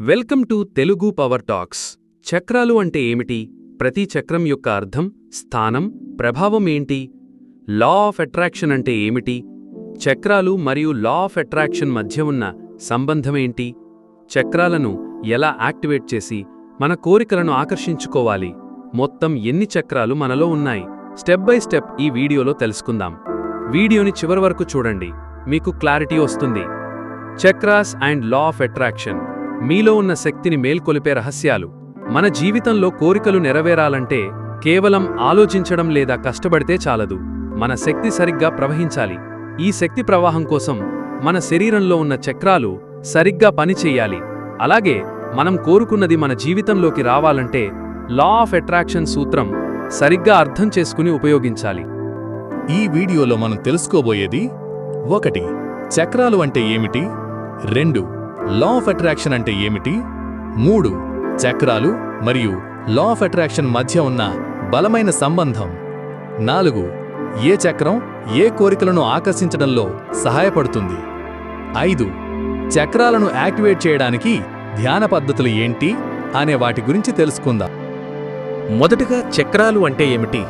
Welcome to Telugu power talks. చక్రాలు అంటే ఏమిటి? ప్రతి చక్రం యొక్క అర్థం స్థానం ప్రభావం ఏంటి? లా ఆఫ్ అట్రాక్షన్ అంటే ఏమిటి? చక్రాలు మరియు లా ఆఫ్ అట్రాక్షన్ మధ్య ఉన్న సంబంధమేంటి చక్రాలను ఎలా యాక్టివేట్ చేసి మన కోరికలను ఆకర్షించుకోవాలి? మొత్తం ఎన్ని చక్రాలు మనలో ఉన్నాయి? స్టెప్ బై స్టెప్ ఈ వీడియోలో తెలుసుకుందాం. వీడియోని చివరి వరకు చూడండి. మీకు క్లారిటీ వస్తుంది. Chakras and law of attraction. మీలో ఉన్న శక్తిని మేల్కొలిపే రహస్యాలు మన జీవితంలో కోరికలు నెరవేరాలంటే కేవలం ఆలోచించడం లేదా కష్టపడితే చాలదు. మన శక్తి సరిగ్గా ప్రవహించాలి. ఈ శక్తి ప్రవాహం కోసం మన శరీరంలో ఉన్న చక్రాలు సరిగ్గా పనిచేయాలి అలాగే మనం కోరుకున్నది మన జీవితంలోకి రావాలంటే లా ఆఫ్ అట్రాక్షన్ సూత్రం సరిగ్గా అర్థం చేసుకుని ఉపయోగించాలి. ఈ వీడియోలో మనం తెలుసుకోబోయేది ఒకటి చక్రాలు అంటే ఏమిటి? రెండు లా ఆఫ్ అట్రాక్షన్ అంటే ఏమిటి? మూడు చక్రాలు మరియు లా ఆఫ్ అట్రాక్షన్ మధ్య ఉన్న బలమైన సంబంధం. నాలుగు ఏ చక్రం ఏ కోరికలను ఆకర్షించడంలో సహాయపడుతుంది. ఐదు చక్రాలను యాక్టివేట్ చేయడానికి ధ్యాన పద్ధతులు ఏంటి? అనే వాటి గురించి తెలుసుకుందాం. మొదటగా చక్రాలు అంటే ఏమిటి?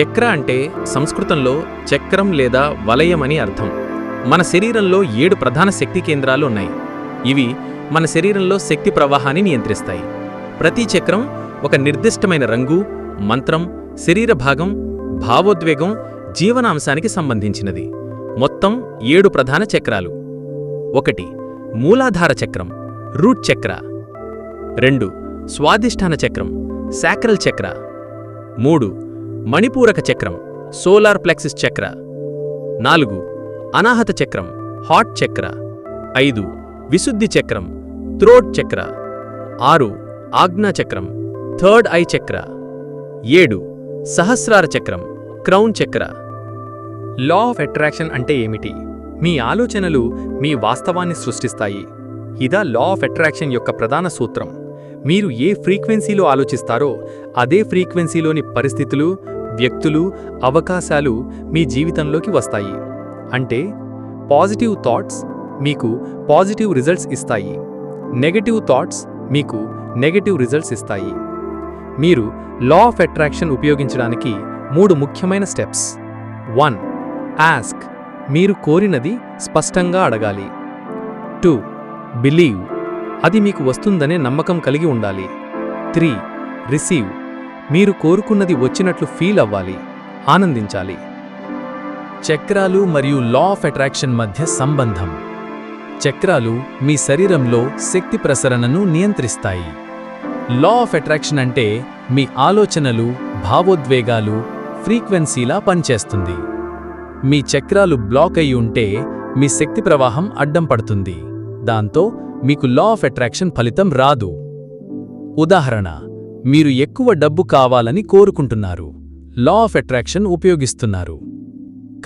చక్ర అంటే సంస్కృతంలో చక్రం లేదా వలయం అని అర్థం. మన శరీరంలో ఏడు ప్రధాన శక్తి కేంద్రాలు ఉన్నాయి. ఇవి మన శరీరంలో శక్తి ప్రవాహాన్ని నియంత్రిస్తాయి. ప్రతి చక్రం ఒక నిర్దిష్టమైన రంగు మంత్రం శరీర భాగం భావోద్వేగం జీవనాంశానికి సంబంధించినది. మొత్తం ఏడు ప్రధాన చక్రాలు. ఒకటి మూలాధార చక్రం రూట్ చక్ర. రెండు స్వాధిష్టాన చక్రం శాక్రల్ చక్ర. మూడు మణిపూరక చక్రం సోలార్ ప్లెక్సిస్ చక్ర. నాలుగు అనాహత చక్రం హాట్ చక్ర. ఐదు విశుద్ధి చక్రం త్రోట్ చక్ర. ఆరు ఆజ్ఞా చక్రం థర్డ్ ఐ చక్ర. ఏడు సహస్రార చక్రం crown chakra. Law of attraction అంటే ఏమిటి? మీ ఆలోచనలు మీ వాస్తవాన్ని సృష్టిస్తాయి. ఇదా లా ఆఫ్ అట్రాక్షన్ యొక్క ప్రధాన సూత్రం. మీరు ఏ ఫ్రీక్వెన్సీలో ఆలోచిస్తారో అదే ఫ్రీక్వెన్సీలోని పరిస్థితులు వ్యక్తులు అవకాశాలు మీ జీవితంలోకి వస్తాయి. అంటే పాజిటివ్ థాట్స్ మీకు పాజిటివ్ రిజల్ట్స్ ఇస్తాయి. నెగటివ్ థాట్స్ మీకు నెగటివ్ రిజల్ట్స్ ఇస్తాయి. మీరు లా ఆఫ్ అట్రాక్షన్ ఉపయోగించడానికి మూడు ముఖ్యమైన స్టెప్స్. వన్ యాస్క్ మీరు కోరినది స్పష్టంగా అడగాలి. టూ బిలీవ్ అది మీకు వస్తుందనే నమ్మకం కలిగి ఉండాలి. త్రీ రిసీవ్ మీరు కోరుకున్నది వచ్చినట్లు ఫీల్ అవ్వాలి. ఆనందించాలి. చక్రాలు మరియు లా ఆఫ్ అట్రాక్షన్ మధ్య సంబంధం. చక్రాలు మీ శరీరంలో శక్తి ప్రసరణను నియంత్రిస్తాయి. లా ఆఫ్ అట్రాక్షన్ అంటే మీ ఆలోచనలు భావోద్వేగాలు ఫ్రీక్వెన్సీలా పనిచేస్తుంది. మీ చక్రాలు బ్లాక్ అయి ఉంటే మీ శక్తి ప్రవాహం అడ్డం పడుతుంది. దాంతో మీకు లా ఆఫ్ అట్రాక్షన్ ఫలితం రాదు. ఉదాహరణ మీరు ఎక్కువ డబ్బు కావాలని కోరుకుంటున్నారు. లా ఆఫ్ అట్రాక్షన్ ఉపయోగిస్తున్నారు.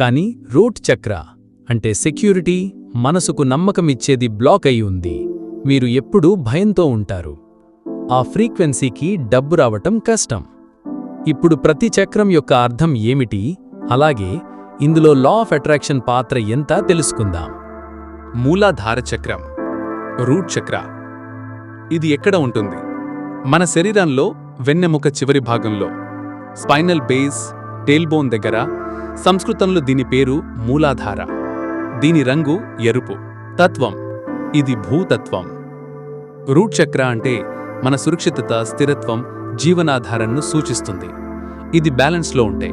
కానీ రూట్ చక్ర అంటే సెక్యూరిటీ మనసుకు నమ్మకమిచ్చేది బ్లాక్ అయి ఉంది. మీరు ఎప్పుడూ భయంతో ఉంటారు. ఆ ఫ్రీక్వెన్సీకి డబ్బు రావటం కష్టం. ఇప్పుడు ప్రతి చక్రం యొక్క అర్థం ఏమిటి? అలాగే ఇందులో లా ఆఫ్ అట్రాక్షన్ పాత్ర ఎంత తెలుసుకుందాం. మూలాధార చక్రం రూట్ చక్ర. ఇది ఎక్కడ ఉంటుంది? మన శరీరంలో వెన్నెముక చివరి భాగంలో. స్పైనల్ బేస్ టేల్బోన్ దగ్గర. సంస్కృతంలో దీని పేరు మూలాధార. దీని రంగు ఎరుపు. తత్వం. ఇది భూతత్వం. రూట్ చక్ర అంటే మన సురక్షితత స్థిరత్వం జీవనాధారంను సూచిస్తుంది. ఇది బ్యాలెన్స్లో ఉంటే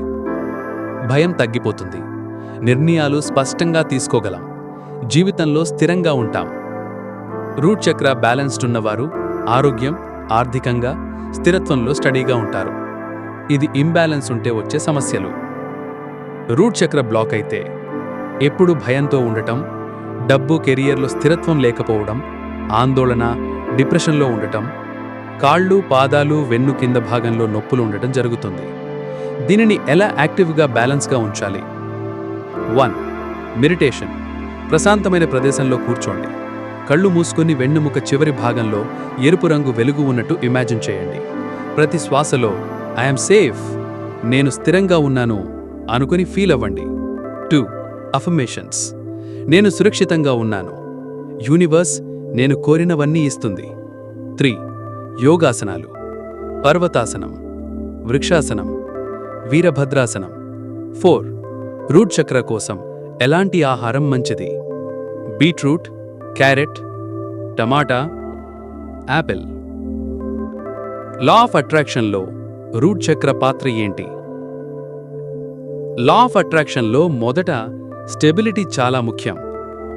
భయం తగ్గిపోతుంది. నిర్ణయాలు స్పష్టంగా తీసుకోగలం. జీవితంలో స్థిరంగా ఉంటాం. రూట్ చక్ర బ్యాలెన్స్డ్ ఉన్నవారు ఆరోగ్యం ఆర్థికంగా స్థిరత్వంలో స్టడీగా ఉంటారు. ఇది ఇంబ్యాలెన్స్ ఉంటే వచ్చే సమస్యలు. రూట్ చక్ర బ్లాక్ అయితే ఎప్పుడు భయంతో ఉండటం డబ్బు కెరియర్లో స్థిరత్వం లేకపోవడం ఆందోళన డిప్రెషన్లో ఉండటం కాళ్ళు పాదాలు వెన్ను కింద భాగంలో నొప్పులు ఉండటం జరుగుతుంది. దీనిని ఎలా యాక్టివ్గా బ్యాలెన్స్గా ఉంచాలి? One meditation. ప్రశాంతమైన ప్రదేశంలో కూర్చోండి. కళ్ళు మూసుకొని వెన్నుముక చివరి భాగంలో ఎరుపు రంగు వెలుగు ఉన్నట్టు ఇమాజిన్ చేయండి. ప్రతి శ్వాసలో ఐఎమ్ సేఫ్. నేను స్థిరంగా ఉన్నాను అనుకుని ఫీల్ అవ్వండి. అఫర్మేషన్స్ నేను సురక్షితంగా ఉన్నాను. యూనివర్స్ నేను కోరినవన్నీ ఇస్తుంది. త్రీ యోగాసనాలు. పర్వతాసనం వృక్షాసనం వీరభద్రాసనం. ఫోర్ రూట్ చక్ర కోసం ఎలాంటి ఆహారం మంచిది? Beetroot carrot tomato apple. Law of అట్రాక్షన్లో root చక్ర పాత్ర ఏంటి? లా ఆఫ్ అట్రాక్షన్లో మొదట స్టెబిలిటీ చాలా ముఖ్యం.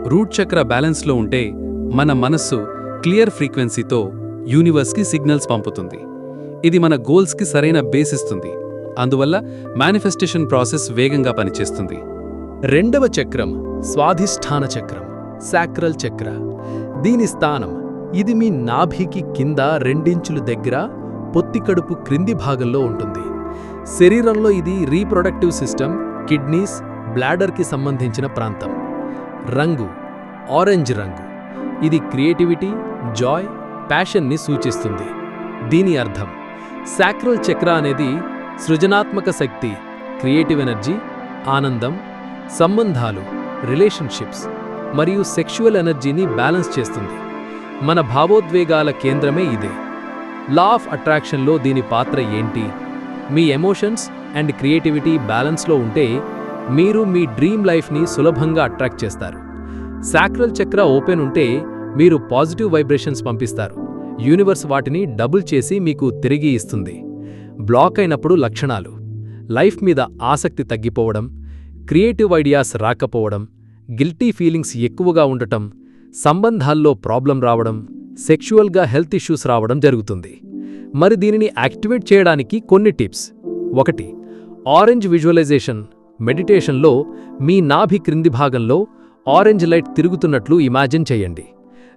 రూట్ చక్ర బ్యాలెన్స్లో ఉంటే మన మనస్సు క్లియర్ ఫ్రీక్వెన్సీతో యూనివర్స్కి సిగ్నల్స్ పంపుతుంది. ఇది మన గోల్స్కి సరైన బేస్ ఇస్తుంది అందువల్ల మేనిఫెస్టేషన్ ప్రాసెస్ వేగంగా పనిచేస్తుంది. రెండవ చక్రం స్వాధిష్ఠాన చక్రం సాక్రల్ చక్ర. దీని స్థానం ఇది మీ నాభికి కింద రెండించులు దగ్గర పొత్తికడుపు క్రింది భాగంలో ఉంటుంది. శరీరంలో ఇది రీప్రొడక్టివ్ సిస్టమ్ కిడ్నీస్ బ్లాడర్కి సంబంధించిన ప్రాంతం. రంగు ఆరెంజ్ రంగు. ఇది క్రియేటివిటీ జాయ్ ప్యాషన్ని సూచిస్తుంది. దీని అర్థం శాక్రల్ చక్ర అనేది సృజనాత్మక శక్తి క్రియేటివ్ ఎనర్జీ ఆనందం సంబంధాలు రిలేషన్షిప్స్ మరియు సెక్షువల్ ఎనర్జీని బ్యాలెన్స్ చేస్తుంది. మన భావోద్వేగాల కేంద్రమే ఇదే. లా ఆఫ్ అట్రాక్షన్లో దీని పాత్ర ఏంటి? మీ ఎమోషన్స్ అండ్ క్రియేటివిటీ బ్యాలెన్స్లో ఉంటే మీరు మీ డ్రీమ్ లైఫ్ని సులభంగా అట్రాక్ట్ చేస్తారు. సాక్రల్ చక్ర ఓపెన్ ఉంటే మీరు పాజిటివ్ వైబ్రేషన్స్ పంపిస్తారు. యూనివర్స్ వాటిని డబుల్ చేసి మీకు తిరిగి ఇస్తుంది. బ్లాక్ అయినప్పుడు లక్షణాలు. లైఫ్ మీద ఆసక్తి తగ్గిపోవడం క్రియేటివ్ ఐడియాస్ రాకపోవడం గిల్టీ ఫీలింగ్స్ ఎక్కువగా ఉండటం సంబంధాల్లో ప్రాబ్లం రావడం సెక్షువల్గా హెల్త్ ఇష్యూస్ రావడం జరుగుతుంది. మరి దీనిని యాక్టివేట్ చేయడానికి కొన్ని టిప్స్. ఒకటి ఆరెంజ్ విజువలైజేషన్. మెడిటేషన్లో మీ నాభి క్రింది భాగంలో ఆరెంజ్ లైట్ తిరుగుతున్నట్లు ఇమాజిన్ చేయండి.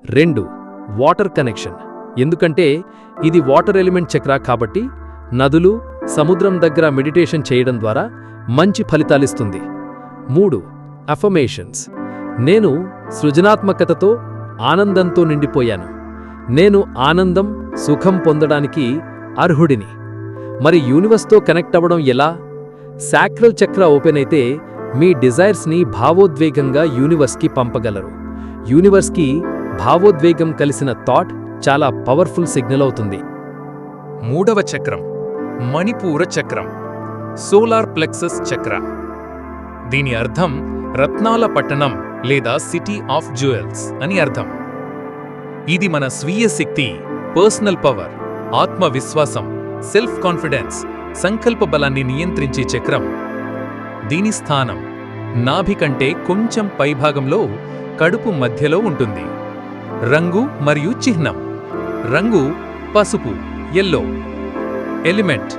రెండు వాటర్ కనెక్షన్. ఎందుకంటే ఇది వాటర్ ఎలిమెంట్ చక్ర కాబట్టి నదులు సముద్రం దగ్గర మెడిటేషన్ చేయడం ద్వారా మంచి ఫలితాలిస్తుంది మూడు అఫమేషన్స్ నేను సృజనాత్మకతతో ఆనందంతో నిండిపోయాను. నేను ఆనందం సుఖం పొందడానికి అర్హుడిని. మరి యూనివర్స్తో కనెక్ట్ అవ్వడం ఎలా? శాక్రల్ చక్ర ఓపెన్ అయితే మీ డిజైర్స్ని భావోద్వేగంగా యూనివర్స్కి పంపగలరు. యూనివర్స్కి భావోద్వేగం కలిసిన థాట్ చాలా పవర్ఫుల్ సిగ్నల్ అవుతుంది. మూడవ చక్రం మణిపూర చక్రం సోలార్ ప్లెక్సస్ చక్ర. దీని అర్థం రత్నాల పట్టణం లేదా సిటీ ఆఫ్ జ్యువెల్స్ అని అర్థం. ఇది మన స్వీయ శక్తి పర్సనల్ పవర్ ఆత్మవిశ్వాసం సెల్ఫ్ కాన్ఫిడెన్స్ సంకల్ప బలాన్ని నియంత్రించే చక్రం. దీని స్థానం నాభి కంటే కొంచెం పైభాగంలో కడుపు మధ్యలో ఉంటుంది. రంగు మరియు చిహ్నం. రంగు పసుపు ఎల్లో ఎలిమెంట్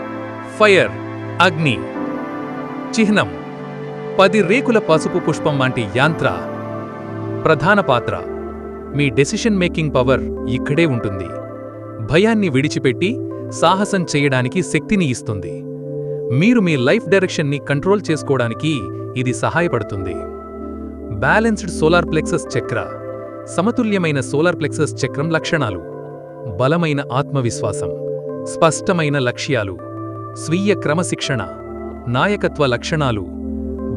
ఫైర్ అగ్ని. చిహ్నం పది రేకుల పసుపు పుష్పం వంటి యాంత్ర. ప్రధాన పాత్ర మీ డెసిషన్ మేకింగ్ పవర్ ఇక్కడే ఉంటుంది. భయాన్ని విడిచిపెట్టి సాహసం చేయడానికి శక్తిని ఇస్తుంది. మీరు మీ లైఫ్ డైరెక్షన్ని కంట్రోల్ చేసుకోవడానికి ఇది సహాయపడుతుంది. Balanced solar plexus chakra. సమతుల్యమైన solar plexus చక్రం లక్షణాలు. బలమైన ఆత్మవిశ్వాసం. స్పష్టమైన లక్ష్యాలు. స్వీయ క్రమశిక్షణ. నాయకత్వ లక్షణాలు.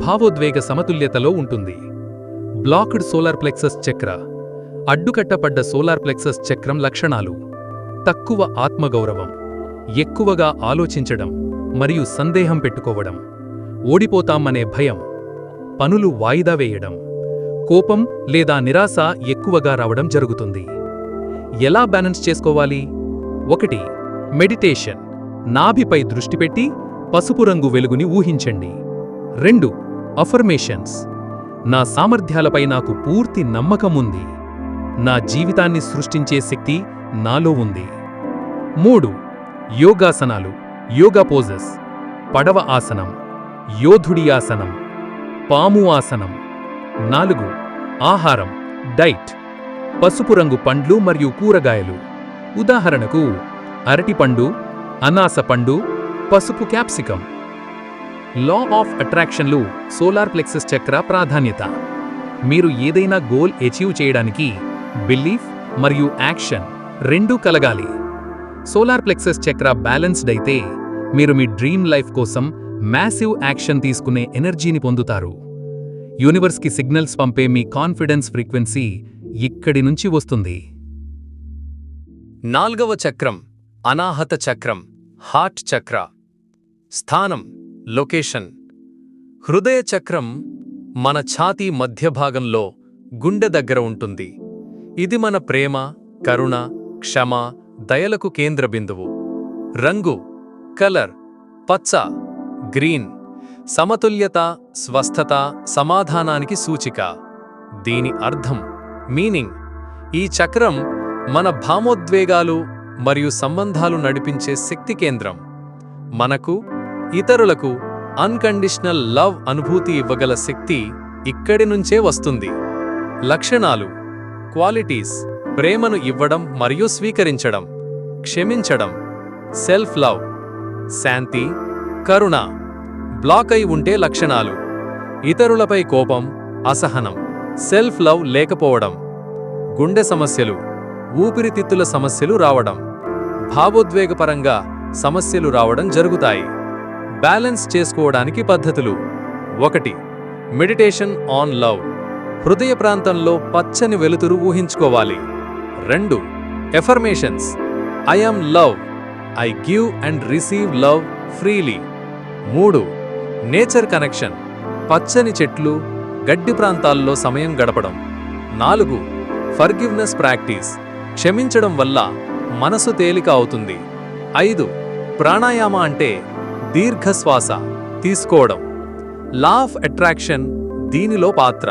భావోద్వేగ సమతుల్యతలో ఉంటుంది. Blocked solar plexus chakra. అడ్డుకట్టపడ్డ solar plexus చక్రం లక్షణాలు. తక్కువ ఆత్మగౌరవం. ఎక్కువగా ఆలోచించడం మరియు సందేహం పెట్టుకోవడం ఓడిపోతామనే భయం పనులు వాయిదా వేయడం కోపం లేదా నిరాశ ఎక్కువగా రావడం జరుగుతుంది. ఎలా బ్యాలెన్స్ చేసుకోవాలి? ఒకటి మెడిటేషన్. నాభిపై దృష్టి పెట్టి పసుపు రంగు వెలుగుని ఊహించండి. రెండు అఫర్మేషన్స్. నా సామర్థ్యాలపై నాకు పూర్తి నమ్మకం ఉంది. నా జీవితాన్ని సృష్టించే శక్తి నాలో ఉంది. మూడు యోగాసనాలు యోగా పోజెస్ పడవ ఆసనం యోధుడి ఆసనం పాము ఆసనం నాలుగు ఆహారం డైట్ పసుపు రంగు పండ్లు మరియు కూరగాయలు. ఉదాహరణకు అరటిపండు అనాస పండు పసుపు క్యాప్సికం. లా ఆఫ్ అట్రాక్షన్లు సోలార్ ప్లెక్సస్ చక్ర ప్రాధాన్యత. మీరు ఏదైనా గోల్ అచీవ్ చేయడానికి బిలీఫ్ మరియు యాక్షన్ రెండూ కలగాలి. సోలార్ ప్లెక్సస్ చక్ర బ్యాలెన్స్డ్ అయితే మీరు మీ డ్రీమ్ లైఫ్ కోసం మ్యాసివ్ యాక్షన్ తీసుకునే ఎనర్జీని పొందుతారు. యూనివర్స్కి సిగ్నల్స్ పంపే మీ కాన్ఫిడెన్స్ ఫ్రీక్వెన్సీ ఇక్కడి నుంచి వస్తుంది. నాల్గవ చక్రం అనాహత చక్రం హార్ట్ చక్ర. స్థానం లొకేషన్. హృదయ చక్రం మన ఛాతీ మధ్య భాగంలో గుండె దగ్గర ఉంటుంది. ఇది మన ప్రేమ కరుణ క్షమ దయలకు కేంద్ర బిందువు. రంగు కలర్ పచ్చ గ్రీన్. సమతుల్యత స్వస్థత సమాధానానికి సూచిక. దీని అర్థం మీనింగ్. ఈ చక్రం మన భామోద్వేగాలు మరియు సంబంధాలు నడిపించే శక్తి కేంద్రం. మనకు ఇతరులకు అన్కండిషనల్ లవ్ అనుభూతి ఇవ్వగల శక్తి ఇక్కడి నుంచే వస్తుంది. లక్షణాలు క్వాలిటీస్ ప్రేమను ఇవ్వడం మరియు స్వీకరించడం. క్షమించడం సెల్ఫ్ లవ్ శాంతి కరుణ బ్లాక్ అయి ఉంటే లక్షణాలు. ఇతరులపై కోపం అసహనం సెల్ఫ్ లవ్ లేకపోవడం గుండె సమస్యలు ఊపిరితిత్తుల సమస్యలు రావడం భావోద్వేగపరంగా సమస్యలు రావడం జరుగుతాయి. బ్యాలెన్స్ చేసుకోవడానికి పద్ధతులు. ఒకటి మెడిటేషన్ ఆన్ లవ్. హృదయ ప్రాంతంలో పచ్చని వెలుతురు ఊహించుకోవాలి. రెండు affirmations I am love I give and receive love freely మూడు నేచర్ కనెక్షన్ పచ్చని చెట్లు గడ్డి ప్రాంతాల్లో సమయం గడపడం. నాలుగు ఫర్గివ్నెస్ ప్రాక్టీస్ క్షమించడం వల్ల మనసు తేలిక అవుతుంది. ఐదు ప్రాణాయామ అంటే దీర్ఘశ్వాస తీసుకోవడం. లా ఆఫ్ అట్రాక్షన్ దీనిలో పాత్ర.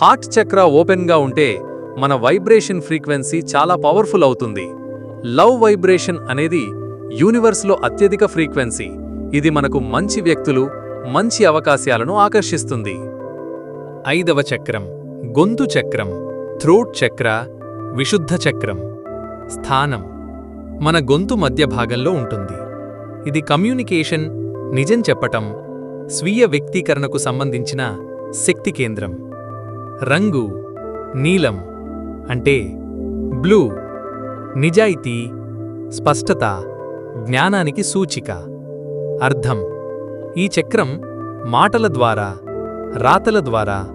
హార్ట్ చక్ర ఓపెన్గా ఉంటే మన వైబ్రేషన్ ఫ్రీక్వెన్సీ చాలా పవర్ఫుల్ అవుతుంది. లవ్ వైబ్రేషన్ అనేది యూనివర్స్లో అత్యధిక ఫ్రీక్వెన్సీ. ఇది మనకు మంచి వ్యక్తులు మంచి అవకాశాలను ఆకర్షిస్తుంది. ఐదవ చక్రం గొంతు చక్రం థ్రోట్ చక్ర విశుద్ధ చక్రం. స్థానం మన గొంతు మధ్య భాగంలో ఉంటుంది. ఇది కమ్యూనికేషన్ నిజం చెప్పటం స్వీయ వ్యక్తీకరణకు సంబంధించిన శక్తి కేంద్రం. రంగు నీలం అంటే బ్లూ. నిజాయితీ స్పష్టత జ్ఞానానికి సూచిక. అర్థం. ఈ చక్రం మాటల ద్వారా రాతల ద్వారా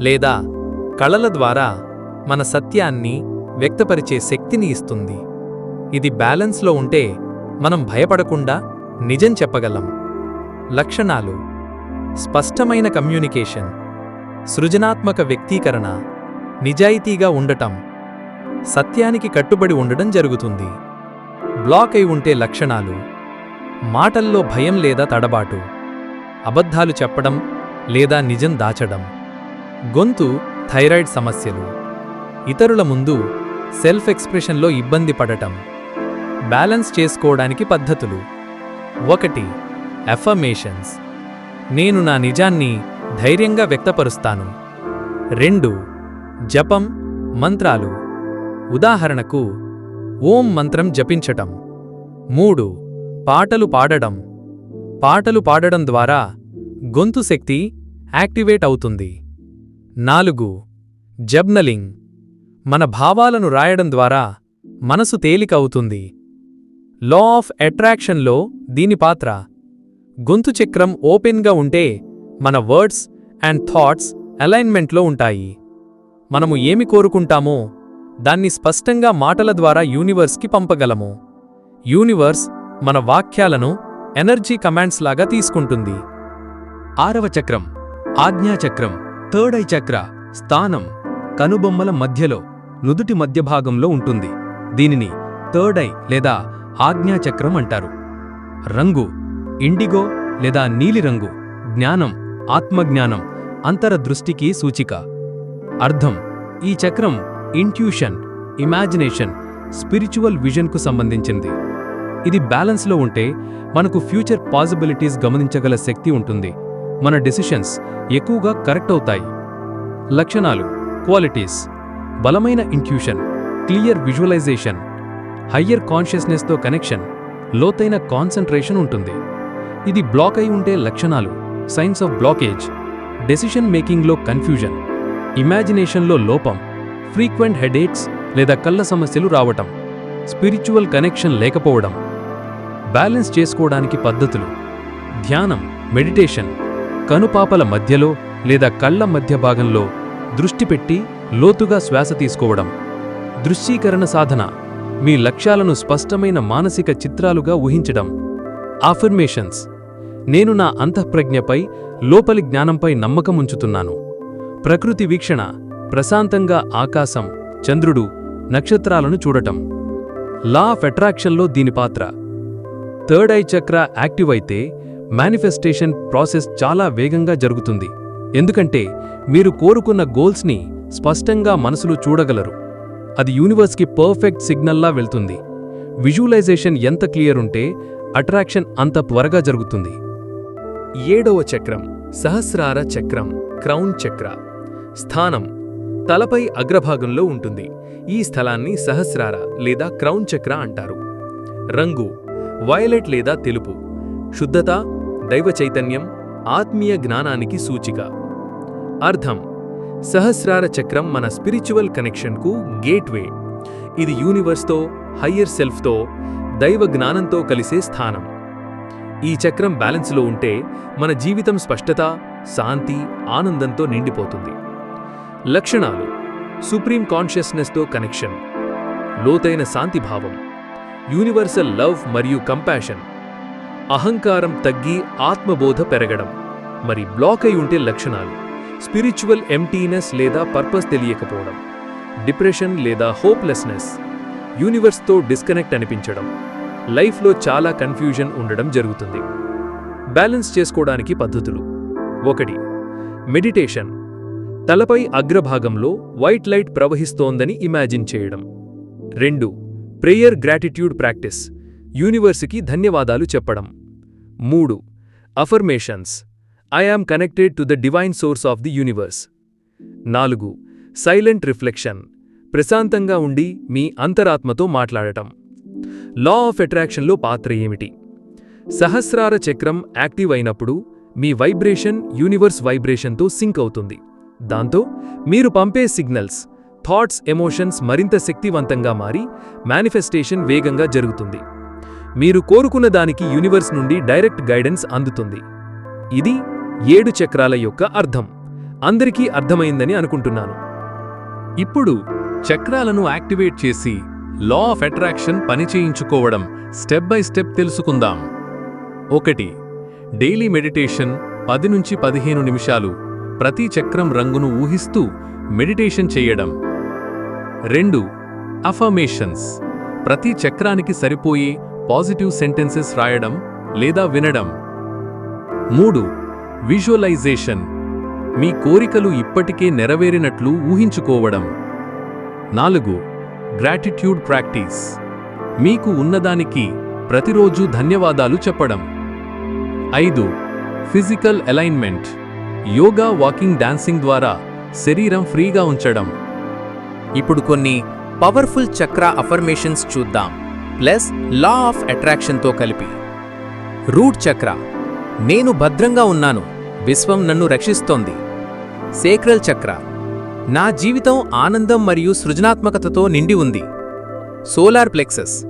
లేదా కళల ద్వారా మన సత్యాన్ని వ్యక్తపరిచే శక్తిని ఇస్తుంది. ఇది బ్యాలెన్స్లో ఉంటే మనం భయపడకుండా నిజం చెప్పగలం. లక్షణాలు. స్పష్టమైన కమ్యూనికేషన్. సృజనాత్మక వ్యక్తీకరణ. నిజాయితీగా ఉండటం. సత్యానికి కట్టుబడి ఉండడం జరుగుతుంది. బ్లాక్ అయి ఉంటే లక్షణాలు మాటల్లో భయం లేదా తడబాటు అబద్ధాలు చెప్పడం లేదా నిజం దాచడం గొంతు థైరాయిడ్ సమస్యలు ఇతరుల ముందు సెల్ఫ్ ఎక్స్ప్రెషన్లో ఇబ్బంది పడటం బ్యాలెన్స్ చేసుకోవడానికి పద్ధతులు. ఒకటి ఎఫర్మేషన్స్. నేను నా నిజాన్ని ధైర్యంగా వ్యక్తపరుస్తాను. రెండు జపం మంత్రాలు. ఉదాహరణకు ఓం మంత్రం జపించటం. మూడు పాటలు పాడడం. పాటలు పాడడం ద్వారా గొంతు శక్తి యాక్టివేట్ అవుతుంది. నాలుగు జబ్నలింగ్. మన భావాలను రాయడం ద్వారా మనసు తేలిక అవుతుంది. లా ఆఫ్ అట్రాక్షన్లో దీని పాత్ర. గొంతు చక్రం ఓపెన్గా ఉంటే మన వర్డ్స్ అండ్ థాట్స్ అలైన్మెంట్లో ఉంటాయి. మనము ఏమి కోరుకుంటామో దాన్ని స్పష్టంగా మాటల ద్వారా యూనివర్స్కి పంపగలము. యూనివర్స్ మన వాక్యాలను ఎనర్జీ కమాండ్స్ లాగా తీసుకుంటుంది. ఆరవ చక్రం ఆజ్ఞాచక్రం థర్డ్ ఐ చక్ర స్థానం కనుబొమ్మల మధ్యలో నుదుటి మధ్య భాగంలో ఉంటుంది. దీనిని థర్డ్ ఐ లేదా ఆజ్ఞాచక్రం అంటారు. రంగు ఇండిగో లేదా నీలిరంగు జ్ఞానం ఆత్మజ్ఞానం అంతరదృష్టికి సూచిక. అర్థం ఈ చక్రం ఇంట్యూషన్ ఇమాజినేషన్ స్పిరిచువల్ విజన్కు సంబంధించింది. ఇది బ్యాలెన్స్లో ఉంటే మనకు ఫ్యూచర్ పాసిబిలిటీస్ గమనించగల శక్తి ఉంటుంది. మన డెసిషన్స్ ఎక్కువగా కరెక్ట్ అవుతాయి. లక్షణాలు క్వాలిటీస్ బలమైన ఇంట్యూషన్ క్లియర్ విజువలైజేషన్ హయ్యర్ కాన్షియస్నెస్తో కనెక్షన్ లోతైన కాన్సన్ట్రేషన్ ఉంటుంది. ఇది బ్లాక్ అయి ఉంటే లక్షణాలు సైన్స్ ఆఫ్ బ్లాకేజ్ డెసిషన్ మేకింగ్లో కన్ఫ్యూజన్ ఇమాజినేషన్లో లోపం ఫ్రీక్వెంట్ హెడేక్స్ లేదా కళ్ళ సమస్యలు రావటం స్పిరిచువల్ కనెక్షన్ లేకపోవడం బ్యాలెన్స్ చేసుకోవడానికి పద్ధతులు ధ్యానం మెడిటేషన్ కనుపాపల మధ్యలో లేదా కళ్ళ మధ్య భాగంలో దృష్టి పెట్టి లోతుగా శ్వాస తీసుకోవడం దృశ్యీకరణ సాధన మీ లక్ష్యాలను స్పష్టమైన మానసిక చిత్రాలుగా ఊహించడం ఆఫర్మేషన్స్ నేను నా అంతఃప్రజ్ఞపై లోపలి జ్ఞానంపై నమ్మకం ఉంచుతున్నాను ప్రకృతి వీక్షణ ప్రశాంతంగా ఆకాశం చంద్రుడు నక్షత్రాలను చూడటం. లా ఆఫ్ అట్రాక్షన్లో దీని పాత్ర. థర్డ్ ఐ చక్ర యాక్టివ్ అయితే మేనిఫెస్టేషన్ ప్రాసెస్ చాలా వేగంగా జరుగుతుంది. ఎందుకంటే మీరు కోరుకున్న గోల్స్ని స్పష్టంగా మనసులో చూడగలరు. అది యూనివర్స్కి పర్ఫెక్ట్ సిగ్నల్లా వెళ్తుంది. విజువలైజేషన్ ఎంత క్లియర్ ఉంటే అట్రాక్షన్ అంత త్వరగా జరుగుతుంది. ఏడవ చక్రం సహస్రార చక్రం క్రౌన్ చక్ర. స్థానం తలపై అగ్రభాగంలో ఉంటుంది. ఈ స్థలాన్ని సహస్రార లేదా క్రౌన్ చక్ర అంటారు. రంగు వయలెట్ లేదా తెలుపు. శుద్ధత దైవ చైతన్యం ఆత్మీయ జ్ఞానానికి సూచిక. అర్థం సహస్రార చక్రం మన స్పిరిచువల్ కనెక్షన్కు గేట్వే. ఇది యూనివర్స్తో హయ్యర్ సెల్ఫ్తో దైవ జ్ఞానంతో కలిసే స్థానం. ఈ చక్రం బ్యాలెన్స్లో ఉంటే మన జీవితం స్పష్టత శాంతి ఆనందంతో నిండిపోతుంది. లక్షణాలు. సుప్రీం కాన్షియస్నెస్తో కనెక్షన్ లోతైన శాంతిభావం. యూనివర్సల్ లవ్ మరియు కంపాషన్ అహంకారం తగ్గి ఆత్మబోధ పెరగడం. మరి బ్లాక్ అయి ఉంటే లక్షణాలు. స్పిరిచువల్ ఎంటీనెస్ లేదా పర్పస్ తెలియకపోవడం. డిప్రెషన్ లేదా హోప్లెస్నెస్ యూనివర్స్తో డిస్కనెక్ట్ అనిపించడం. లైఫ్లో చాలా కన్ఫ్యూజన్ ఉండడం జరుగుతుంది. బ్యాలెన్స్ చేసుకోవడానికి పద్ధతులు. ఒకటి. మెడిటేషన్ తలపై అగ్రభాగంలో వైట్ లైట్ ప్రవహిస్తోందని ఇమాజిన్ చేయడం. రెండు ప్రేయర్ గ్రాటిట్యూడ్ ప్రాక్టీస్ యూనివర్స్కి ధన్యవాదాలు చెప్పడం. మూడు affirmations I am connected to the divine source of the universe. నాలుగు సైలెంట్ రిఫ్లెక్షన్ ప్రశాంతంగా ఉండి మీ అంతరాత్మతో మాట్లాడటం. లా ఆఫ్ అట్రాక్షన్లో పాత్ర ఏమిటి? సహస్రార చక్రం యాక్టివ్ అయినప్పుడు మీ వైబ్రేషన్ యూనివర్స్ వైబ్రేషన్తో సింక్ అవుతుంది. దాంతో మీరు పంపే సిగ్నల్స్ థాట్స్ ఎమోషన్స్ మరింత శక్తివంతంగా మారి మేనిఫెస్టేషన్ వేగంగా జరుగుతుంది. మీరు కోరుకున్న దానికి యూనివర్స్ నుండి డైరెక్ట్ గైడెన్స్ అందుతుంది. ఇది ఏడు చక్రాల యొక్క అర్థం. అందరికీ అర్థమైందని అనుకుంటున్నాను. ఇప్పుడు చక్రాలను యాక్టివేట్ చేసి లా ఆఫ్ అట్రాక్షన్ పనిచేయించుకోవడం స్టెప్ బై స్టెప్ తెలుసుకుందాం. ఒకటి డైలీ మెడిటేషన్ పది నుంచి పదిహేను నిమిషాలు ప్రతి చక్రం రంగును ఊహిస్తూ మెడిటేషన్ చేయడం. రెండు అఫర్మేషన్స్ ప్రతి చక్రానికి సరిపోయే పాజిటివ్ సెంటెన్సెస్ రాయడం లేదా వినడం. మూడు విజువలైజేషన్ మీ కోరికలు ఇప్పటికే నెరవేరినట్లు ఊహించుకోవడం. నాలుగు గ్రాటిట్యూడ్ ప్రాక్టీస్ మీకు ఉన్నదానికి ప్రతిరోజు ధన్యవాదాలు చెప్పడం. ఐదు physical alignment yoga walking dancing ద్వారా శరీరం ఫ్రీగా ఉంచడం. ఇప్పుడు కొన్ని పవర్ఫుల్ చక్ర అఫర్మేషన్స్ చూద్దాం. ప్లస్ లా ఆఫ్ అట్రాక్షన్తో కలిపి. రూట్ చక్ర. నేను భద్రంగా ఉన్నాను. విశ్వం నన్ను రక్షిస్తోంది. సేక్రల్ చక్ర. నా జీవితం ఆనందం మరియు సృజనాత్మకతతో నిండి ఉంది. Solar plexus.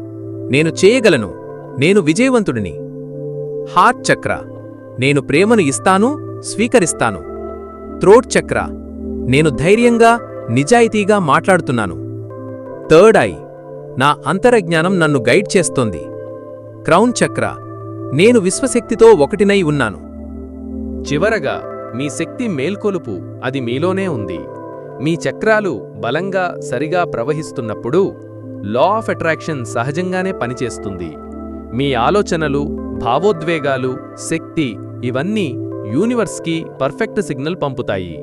నేను చేయగలను. నేను విజయవంతుడిని. హార్ట్ చక్ర. నేను ప్రేమను ఇస్తాను స్వీకరిస్తాను. థ్రోట్ చక్ర. నేను ధైర్యంగా నిజాయితీగా మాట్లాడుతున్నాను. Third eye. నా అంతరజ్ఞానం నన్ను గైడ్ చేస్తోంది. క్రౌన్ చక్ర. నేను విశ్వశక్తితో ఒకటినై ఉన్నాను. చివరగా మీ శక్తి మేల్కొలుపు అది మీలోనే ఉంది. మీ చక్రాలు బలంగా సరిగా ప్రవహిస్తున్నప్పుడు లా ఆఫ్ అట్రాక్షన్ సహజంగానే పనిచేస్తుంది. మీ ఆలోచనలు భావోద్వేగాలు శక్తి ఇవన్నీ యూనివర్స్కి పర్ఫెక్ట్ సిగ్నల్ పంపుతాయి.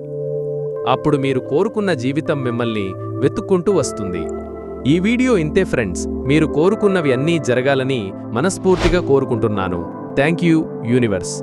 అప్పుడు మీరు కోరుకున్న జీవితం మిమ్మల్ని వెతుక్కుంటూ వస్తుంది. ఈ వీడియో ఇంతే ఫ్రెండ్స్. మీరు కోరుకున్నవి అన్నీ జరగాలని మనస్ఫూర్తిగా కోరుకుంటున్నాను. Thank you universe.